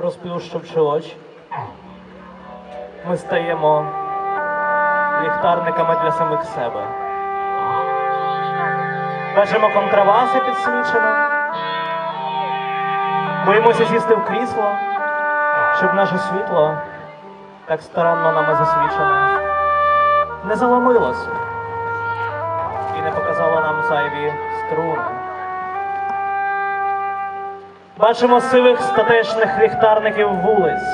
розплющивши очі, ми стаємо ліхтарниками для самих себе. Бачимо контрабаси підсвічено. Боїмося сісти в крісло, щоб наше світло, так старанно нами засвічене, не заломилося і не показало нам зайві струни. Бачимо сивих статечних ліхтарників вулиць,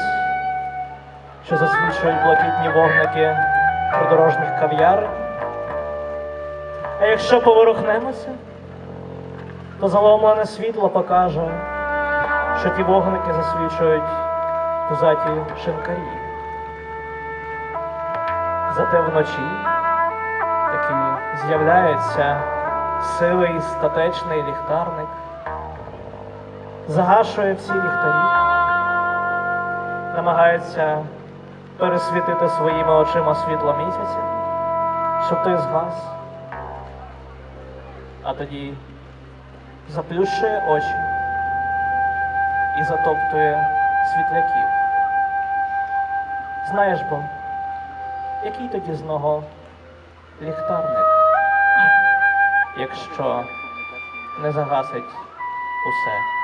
що засвічують блакитні вогники придорожніх кав'ярень. А якщо поворухнемося, то заломлене світло покаже, що ті вогники засвічують пузаті шинкарі. Зате вночі таки з'являється сивий статечний ліхтарник, загашує всі ліхтарі, намагається пересвітити своїми очима світло місяця, щоб той згас, а тоді заплющує очі і затоптує світляків. Знаєш бо, який тоді з нього ліхтарник, якщо не загасить усе.